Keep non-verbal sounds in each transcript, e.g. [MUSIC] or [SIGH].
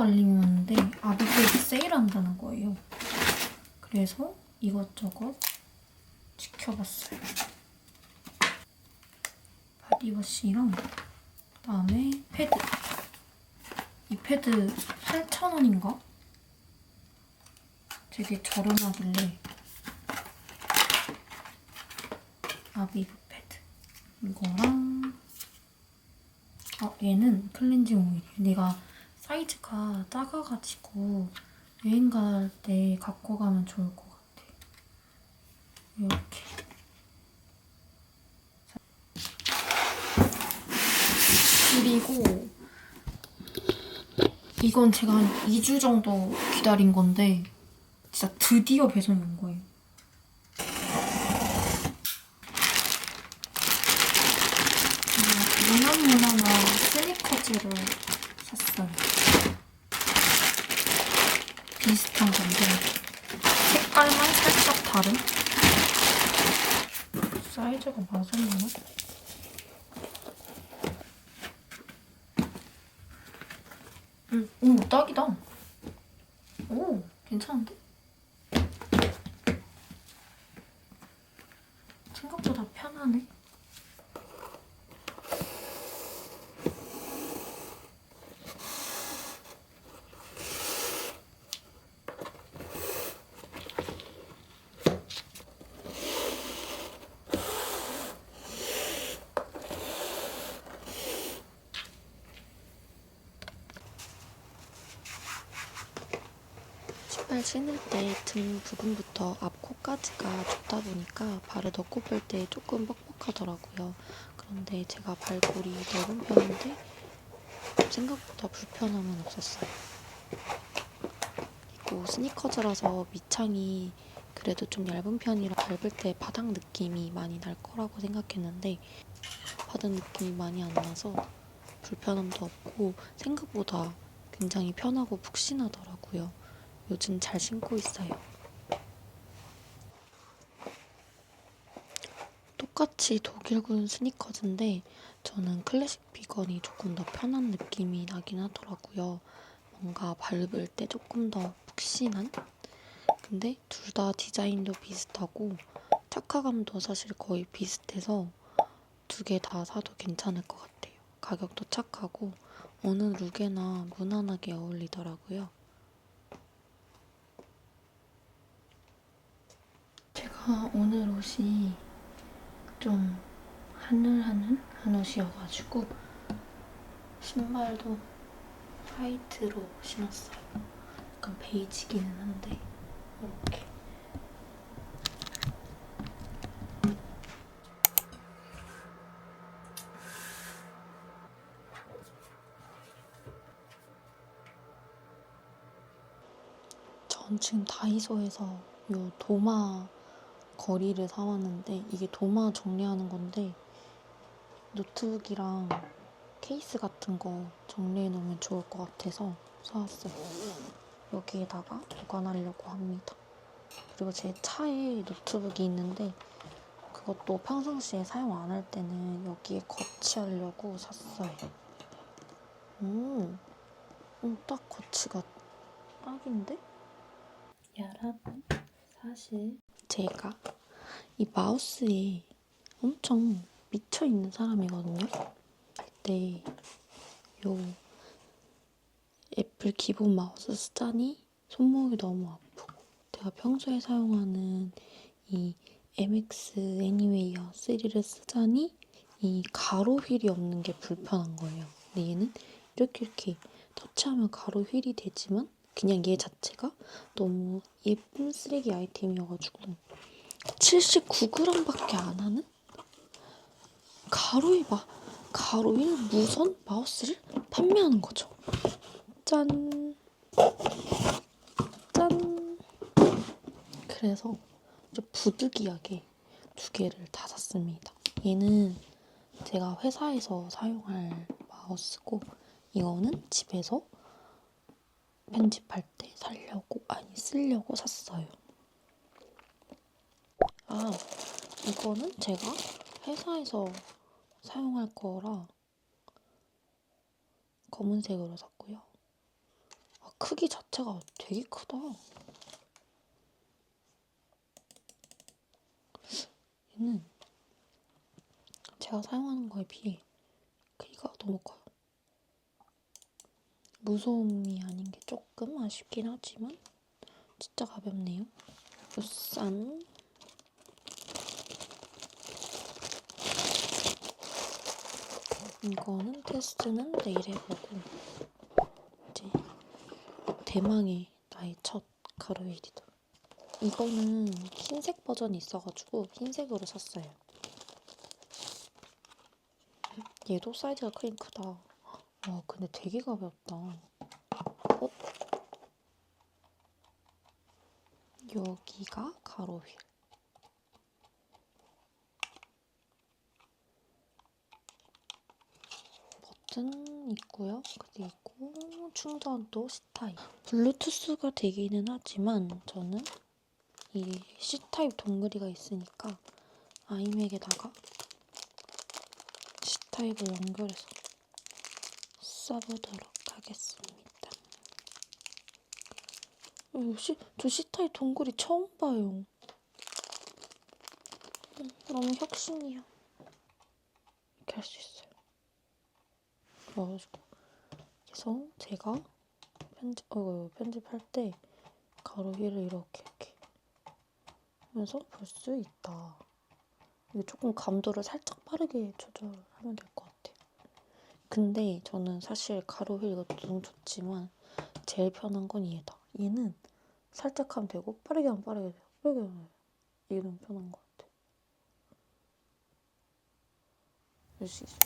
알림이 왔는데 아비페이스 세일한다는 거예요. 그래서 이것저것 지켜봤어요. 바디워시랑 그다음에 패드. 이 패드 8,000원인가? 되게 저렴하길래 아비브 패드 이거랑 아 얘는 클렌징 오일이에요. 얘가 사이즈가 작아가지고 여행 갈 때 갖고 가면 좋을 것 같아요. 이렇게 그리고 이건 제가 한 2주 정도 기다린 건데 진짜 드디어 배송이 온 거예요. 무난무난한 스니커즈를 샀어요. 비슷한 건데 색깔만 살짝 다른? 사이즈가 맞았나? 응, 오 딱이다. 오 괜찮은데? 생각보다 편하네. 신발 신을 때 등 부분부터 앞 코까지가 좁다 보니까 발을 넣고 뺄때 조금 뻑뻑하더라고요. 그런데 제가 발볼이 넓은 편인데 생각보다 불편함은 없었어요. 그리고 스니커즈라서 밑창이 그래도 좀 얇은 편이라 밟을 때 바닥 느낌이 많이 날 거라고 생각했는데 바닥 느낌이 많이 안 나서 불편함도 없고 생각보다 굉장히 편하고 푹신하더라고요. 요즘 잘 신고 있어요. 똑같이 독일군 스니커즈인데 저는 클래식 비건이 조금 더 편한 느낌이 나긴 하더라고요. 뭔가 밟을 때 조금 더 푹신한? 근데 둘 다 디자인도 비슷하고 착화감도 사실 거의 비슷해서 두 개 다 사도 괜찮을 것 같아요. 가격도 착하고 어느 룩에나 무난하게 어울리더라고요. 제가 오늘 옷이 좀 하늘하늘 한 옷이어가지고 신발도 화이트로 신었어요. 약간 베이지기는 한데 이렇게 전 지금 다이소에서 요 도마 거리를 사왔는데 이게 도마 정리하는 건데 노트북이랑 케이스 같은 거 정리해 놓으면 좋을 것 같아서 사왔어요. 여기에다가 보관하려고 합니다. 그리고 제 차에 노트북이 있는데 그것도 평상시에 사용 안 할 때는 여기에 거치하려고 샀어요. 음, 음, 딱 거치가 딱인데? 여러분, 사실 제가 이 마우스에 엄청 미쳐 있는 사람이거든요. 할때 요 애플 기본 마우스 쓰자니 손목이 너무 아프고 제가 평소에 사용하는 이 MX 애니웨이어 3를 쓰자니 이 가로 휠이 없는 게 불편한 거예요. 근데 얘는 이렇게 이렇게 터치하면 가로 휠이 되지만 그냥 얘 자체가 너무 예쁜 쓰레기 아이템이어가지고 79g밖에 안 하는 가로이 마 가로일 무선 마우스를 판매하는 거죠. 짠. 짠. 그래서 좀 부득이하게 두 개를 다 샀습니다. 얘는 제가 회사에서 사용할 마우스고 이거는 집에서 편집할 때 살려고 아니 쓰려고 샀어요. 아 이거는 제가 회사에서 사용할 거라 검은색으로 샀고요. 크기 자체가 되게 크다. 얘는 제가 사용하는 거에 비해 크기가 너무 커요. 무소음이 아닌 게 조금 아쉽긴 하지만 진짜 가볍네요. 우산 이거는 테스트는 내일 해보고 이제 대망의 나의 첫 가루 휠이다. 이거는 흰색 버전이 있어가지고 흰색으로 샀어요. 얘도 사이즈가 크긴 크다. 와 근데 되게 가볍다. 어? 여기가 가로 휠. 버튼 있고요. 그리고 충전도 C타입. 블루투스가 되기는 하지만 저는 이 C타입 동그리가 있으니까 아이맥에다가 C타입을 연결해서 써보도록 하겠습니다. 어, 씨, 저 C타입 동그리 처음 봐요. 음, 너무 혁신이야. 이렇게 할 수 있어요. 그래가지고 그래서 제가 편집, 어, 편집할 때 가로 위를 이렇게 이렇게 하면서 볼 수 있다. 조금 감도를 살짝 빠르게 조절하면 될 것 같아요. 근데 저는 사실 가로 휠 이것도 좋지만 제일 편한 건 얘다. 얘는 살짝 하면 되고 빠르게 하면 빠르게 돼요. 빠르게 하면 돼요. 이게 너무 편한 것 같아요. 할수 있어요.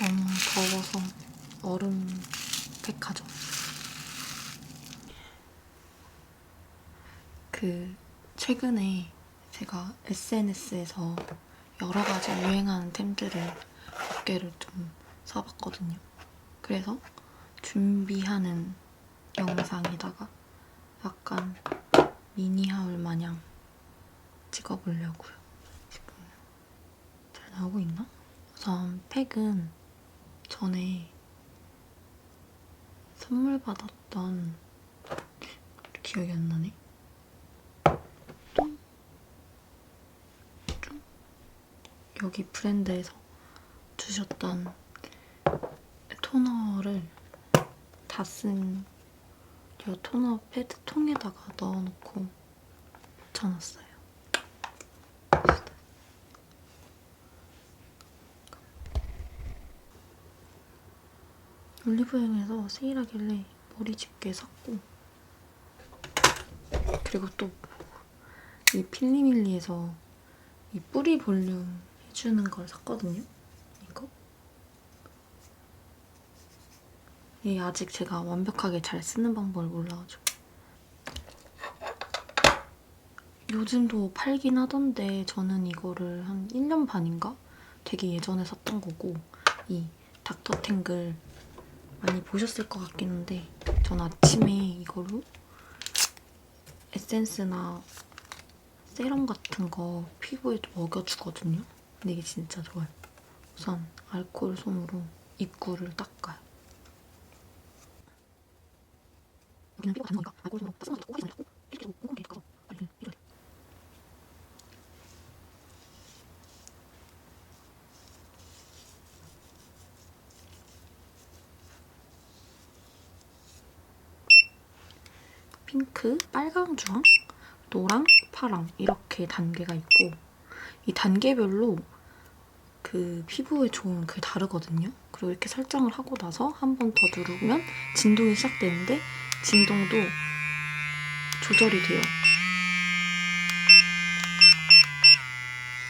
너무 더워서 얼음 팩하죠. 그 최근에 제가 SNS에서 여러 가지 유행하는 템들을 몇 개를 좀 사봤거든요. 그래서 준비하는 영상에다가 약간 미니 하울 마냥 찍어보려고요. 지금 잘 나오고 있나? 우선 팩은 전에 선물 받았던 기억이 안 나네. 뚱, 뚱. 여기 브랜드에서 주셨던 토너를 다 쓴 이 토너 패드 통에다가 넣어놓고 붙여놨어요. 올리브영에서 세일하길래 머리 집게 샀고 그리고 또 이 필리밀리에서 이 뿌리 볼륨 해주는 걸 샀거든요. 이거 이 아직 제가 완벽하게 잘 쓰는 방법을 몰라가지고 요즘도 팔긴 하던데 저는 이거를 한 1년 반인가? 되게 예전에 샀던 거고 이 닥터탱글 많이 보셨을 것 같긴 한데 전 아침에 이거로 에센스나 세럼 같은 거 피부에 좀 먹여주거든요. 근데 이게 진짜 좋아요. 우선 알코올 솜으로 입구를 닦아요. 핑크, 빨강, 주황, 노랑, 파랑 이렇게 단계가 있고 이 단계별로 그 피부에 좋은 그게 다르거든요. 그리고 이렇게 설정을 하고 나서 한 번 더 누르면 진동이 시작되는데 진동도 조절이 돼요.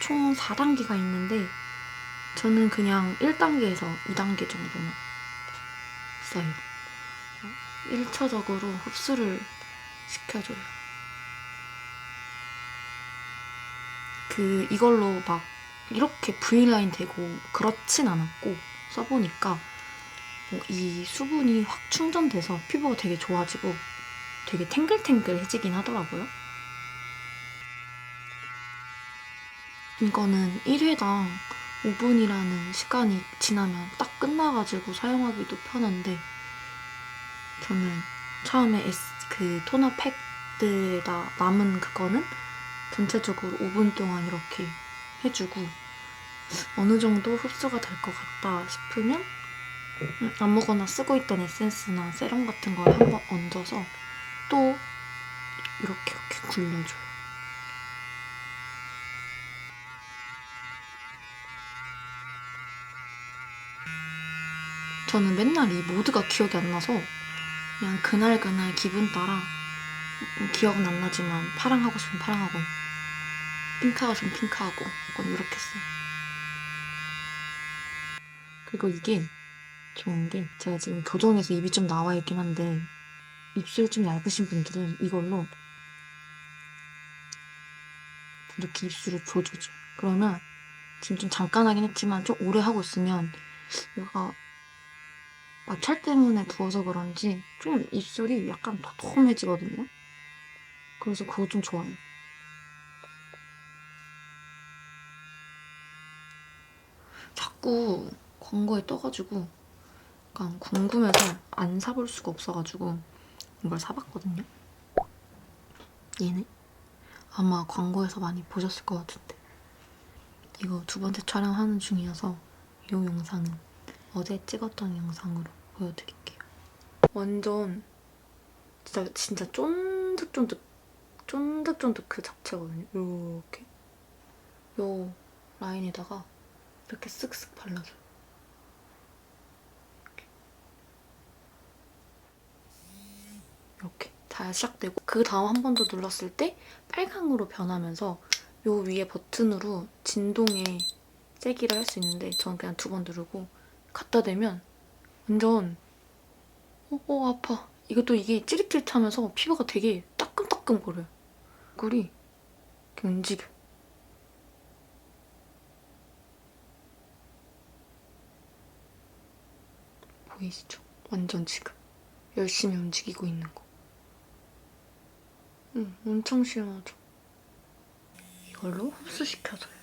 총 4단계가 있는데 저는 그냥 1단계에서 2단계 정도만 써요. 1차적으로 흡수를 시켜줘요. 그 이걸로 막 이렇게 V라인 되고 그렇진 않았고 써보니까 뭐이 수분이 확 충전돼서 피부가 되게 좋아지고 되게 탱글탱글해지긴 하더라고요. 이거는 1회당 5분이라는 시간이 지나면 딱 끝나가지고 사용하기도 편한데 저는 처음에 S, 그 토너 팩들에다 남은 그거는 전체적으로 5분 동안 이렇게 해주고 어느 정도 흡수가 될 것 같다 싶으면 음, 아무거나 쓰고 있던 에센스나 세럼 같은 걸 한번 얹어서 또 이렇게 이렇게 굴려줘요. 저는 맨날 이 모드가 기억이 안 나서 그냥 그날 그날 기분 따라 음, 기억은 안 나지만 파랑하고 싶으면 파랑하고 핑크하고 싶으면 핑크하고 약간 이렇게 써요. 그리고 이게 좋은 게 제가 지금 교정에서 입이 좀 나와 있긴 한데 입술이 좀 얇으신 분들은 이걸로 이렇게 입술을 조져줘요. 그러면 지금 좀 잠깐 하긴 했지만 좀 오래 하고 있으면 얘가 마찰 때문에 부어서 그런지 좀 입술이 약간 도톰해지거든요. 그래서 그거 좀 좋아요. 자꾸 광고에 떠가지고 약간 궁금해서 안 사볼 수가 없어가지고 이걸 사봤거든요. 얘네 아마 광고에서 많이 보셨을 것 같은데 이거 두 번째 촬영하는 중이어서 이 영상은 어제 찍었던 영상으로 보여드릴게요. 완전 진짜 진짜 쫀득쫀득 쫀득쫀득 그 자체거든요. 이렇게 요 라인에다가 이렇게 쓱쓱 발라줘요. 이렇게 잘 시작되고 그 다음 한 번 더 눌렀을 때 빨강으로 변하면서 요 위에 버튼으로 진동에 세기를 할 수 있는데 저는 그냥 두 번 누르고 갖다 대면 완전 어, 어 아파. 이것도 이게 찌릿찌릿하면서 피부가 되게 따끔따끔 거려요. 얼굴이 이렇게 움직여 보이시죠? 완전 지금 열심히 움직이고 있는 거 응, 엄청 시원하죠? 이걸로 흡수시켜줘요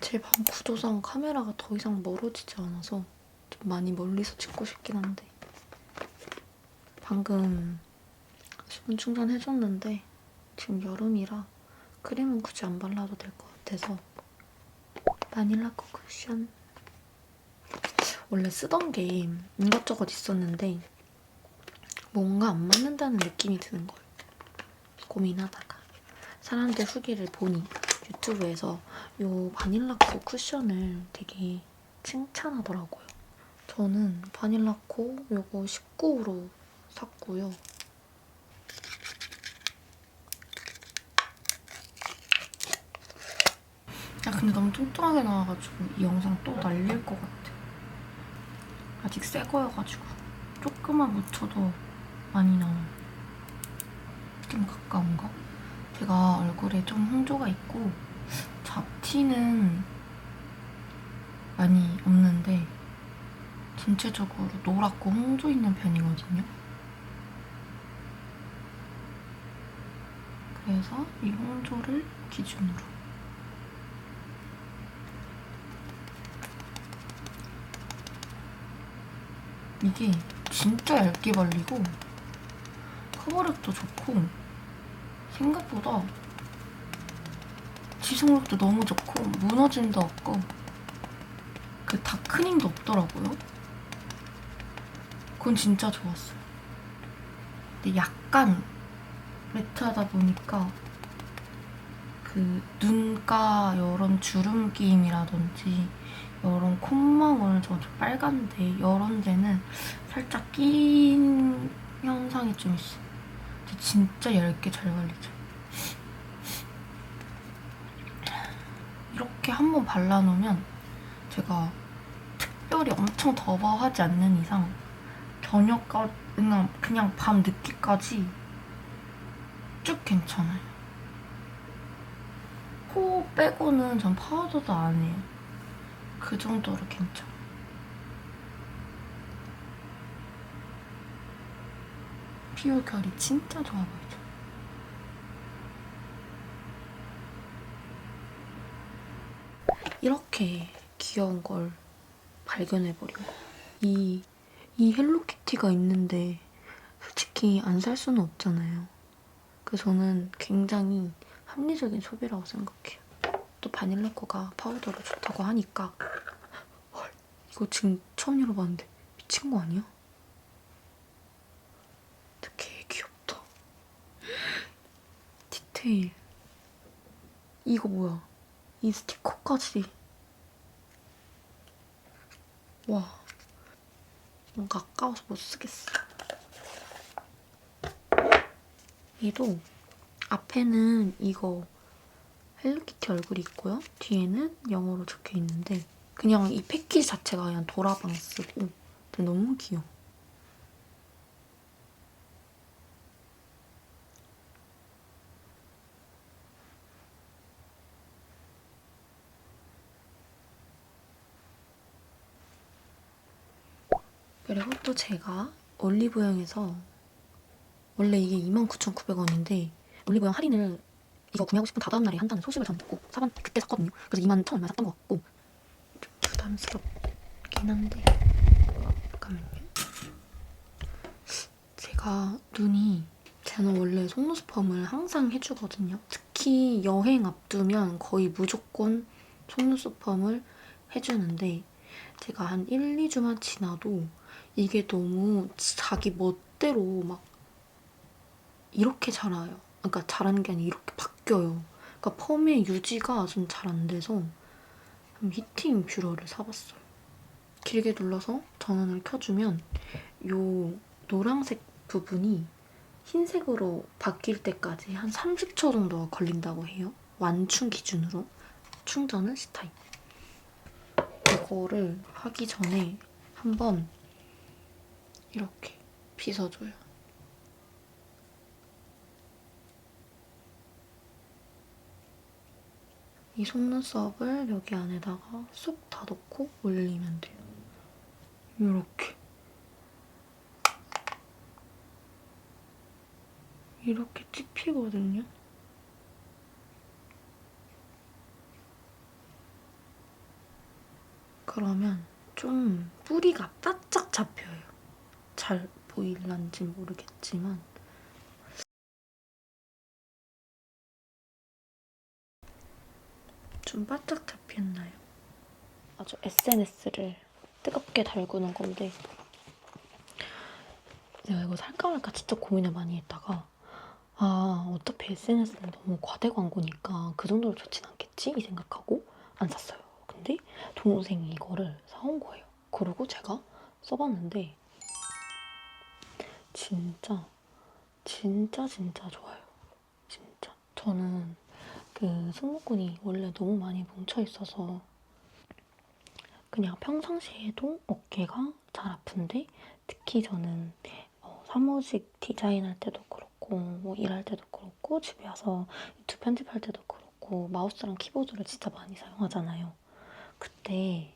제 방 구도상 카메라가 더 이상 멀어지지 않아서 좀 많이 멀리서 찍고 싶긴 한데 방금 수분 충전해줬는데 지금 여름이라 크림은 굳이 안 발라도 될 것 같아서 바닐라 코 쿠션 원래 쓰던 게 이것저것 있었는데 뭔가 안 맞는다는 느낌이 드는 거예요 고민하다가 사람들 후기를 보니 유튜브에서 이 바닐라코 쿠션을 되게 칭찬하더라고요. 저는 바닐라코 요거 19호로 샀고요. 근데 너무 뚱뚱하게 나와가지고 이 영상 또 날릴 것 같아. 아직 새 거여가지고 조금만 묻혀도 많이 나와요. 좀 가까운가? 제가 얼굴에 좀 홍조가 있고 잡티는 많이 없는데 전체적으로 노랗고 홍조 있는 편이거든요. 그래서 이 홍조를 기준으로 이게 진짜 얇게 발리고 커버력도 좋고 생각보다 지속력도 너무 좋고 무너짐도 없고 그 다크닝도 없더라고요. 그건 진짜 좋았어요. 근데 약간 매트하다 보니까 그 눈가 이런 주름 끼임이라든지 이런 콧망울 저 빨간데 이런 데는 살짝 낀 현상이 좀 있어. 요 진짜 얇게 잘 발리죠. 이렇게 한번 발라놓으면 제가 특별히 엄청 더워하지 않는 이상 저녁까지 그냥, 그냥 밤 늦게까지 쭉 괜찮아요. 코 빼고는 전 파우더도 안 해요. 그 정도로 괜찮아. 피부 결이 진짜 좋아 보이죠? 이렇게 귀여운 걸 발견해버린 거. 이, 이 헬로키티가 있는데 솔직히 안 살 수는 없잖아요. 그래서 저는 굉장히 합리적인 소비라고 생각해요. 또 바닐라 거가 파우더로 좋다고 하니까 헐, 이거 지금 처음 열어봤는데 미친 거 아니야? 되게 귀엽다. [GASPS] 디테일. 이거 뭐야? 이 스티커까지. 와. 뭔가 아까워서 못 쓰겠어. 얘도 앞에는 이거 헬로키티 얼굴이 있고요. 뒤에는 영어로 적혀 있는데 그냥 이 패키지 자체가 그냥 도라방스고 근데 너무 귀여워. 그리고 또 제가 올리브영에서 원래 이게 29,900원인데 올리브영 할인을 이거 구매하고 싶은 다다음 날에 한다는 소식을 저는 듣고 사봤 그때 샀거든요. 그래서 2만 1천 얼마 샀던 것 같고 좀 부담스럽긴 한데 잠깐만요. 제가 눈이 저는 원래 속눈썹 펌을 항상 해주거든요. 특히 여행 앞두면 거의 무조건 속눈썹 펌을 해주는데 제가 한 1, 2주만 지나도 이게 너무 자기 멋대로 막 이렇게 자라요. 그러니까 자라는 게 아니라 이렇게 바뀌어요. 그러니까 펌의 유지가 좀 잘 안 돼서 히팅 뷰러를 사봤어요. 길게 눌러서 전원을 켜주면 요 노란색 부분이 흰색으로 바뀔 때까지 한 30초 정도가 걸린다고 해요. 완충 기준으로 충전은 C타입. 이거를 하기 전에 한번 이렇게 빗어줘요. 이 속눈썹을 여기 안에다가 쏙 다 넣고 올리면 돼요. 이렇게. 이렇게 찍히거든요. 그러면 좀 뿌리가 바짝 잡혀요. 잘 보일란지 모르겠지만 좀 바짝 잡혔나요? 아주 SNS를 뜨겁게 달구는 건데 내가 이거 살까 말까 진짜 고민을 많이 했다가 아 어차피 SNS는 너무 과대 광고니까 그 정도로 좋진 않겠지 이 생각하고 안 샀어요. 근데 동생이 이거를 사온 거예요. 그리고 제가 써봤는데 진짜 진짜 진짜 좋아요. 진짜 저는 그 승모근이 원래 너무 많이 뭉쳐 있어서 그냥 평상시에도 어깨가 잘 아픈데 특히 저는 어, 사무직 디자인할 때도 그렇고 뭐 일할 때도 그렇고 집에 와서 유튜브 편집할 때도 그렇고 마우스랑 키보드를 진짜 많이 사용하잖아요. 그때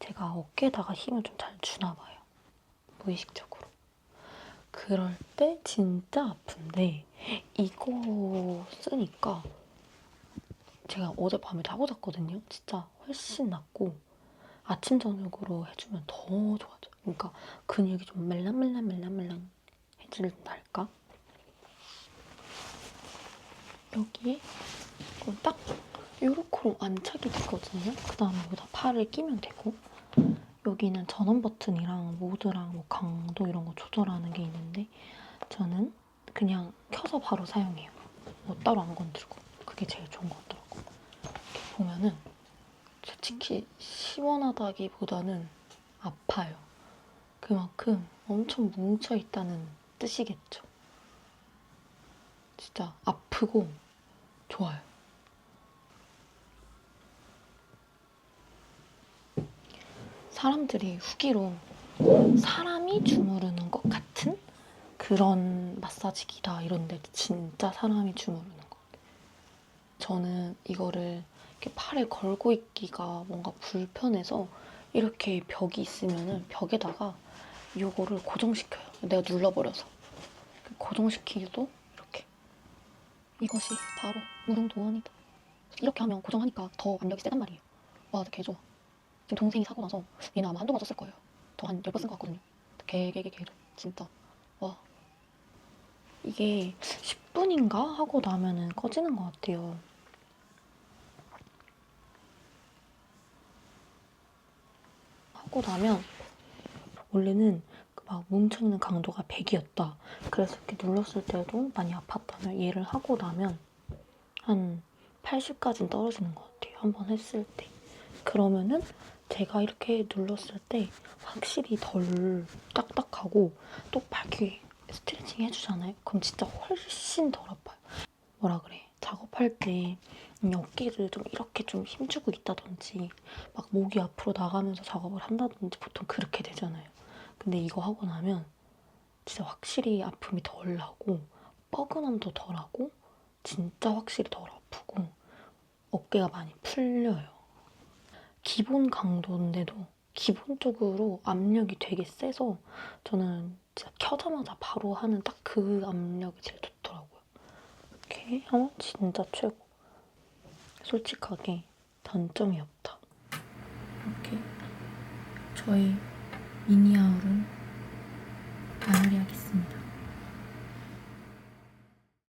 제가 어깨에다가 힘을 좀 잘 주나 봐요. 무의식적으로. 그럴 때 진짜 아픈데 이거 쓰니까 제가 어젯밤에 자고 잤거든요. 진짜 훨씬 낫고 아침 저녁으로 해주면 더 좋아져. 그러니까 근육이 좀 말랑말랑말랑말랑 해진달까? 여기에 딱 요렇게로 안착이 되거든요. 그 다음에 여기다 팔을 끼면 되고 여기는 전원 버튼이랑 모드랑 뭐 강도 이런 거 조절하는 게 있는데 저는 그냥 켜서 바로 사용해요. 뭐 따로 안 건들고 그게 제일 좋은 것. 이렇게 보면은 솔직히 시원하다기보다는 아파요. 그만큼 엄청 뭉쳐 있다는 뜻이겠죠. 진짜 아프고 좋아요. 사람들이 후기로 사람이 주무르는 것 같은 그런 마사지기다 이런데 진짜 사람이 주무르는 것 같아요. 저는 이거를 이렇게 팔에 걸고 있기가 뭔가 불편해서 이렇게 벽이 있으면은 벽에다가 이거를 고정시켜요. 내가 눌러버려서. 고정시키기도 이렇게. 이것이 바로 무릉도원이다. 이렇게 하면 고정하니까 더 압력이 세단 말이에요. 와 개 좋아. 지금 동생이 사고 나서 얘는 아마 한두 번 썼을 거예요. 저한열 번 쓴 것 같거든요. 개 개 개 개도 진짜. 와. 이게 10분인가 하고 나면은 꺼지는 것 같아요 하고 나면 원래는 그막 뭉쳐있는 강도가 100이었다. 그래서 이렇게 눌렀을 때도 많이 아팠다면 얘를 하고 나면 한 80까지는 떨어지는 것 같아요. 한 번 했을 때. 그러면은 제가 이렇게 눌렀을 때 확실히 덜 딱딱하고 똑바르게 스트레칭 해주잖아요. 그럼 진짜 훨씬 덜 아파요. 뭐라 그래. 작업할 때 어깨를 좀 이렇게 좀 힘주고 있다든지 막 목이 앞으로 나가면서 작업을 한다든지 보통 그렇게 되잖아요. 근데 이거 하고 나면 진짜 확실히 아픔이 덜 나고 뻐근함도 덜하고 진짜 확실히 덜 아프고 어깨가 많이 풀려요. 기본 강도인데도 기본적으로 압력이 되게 세서 저는 진짜 켜자마자 바로 하는 딱 그 압력이 제일 좋더라고요. 하면 진짜 최고. 솔직하게 단점이 없다. 이렇게 저희 미니아울은 마무리할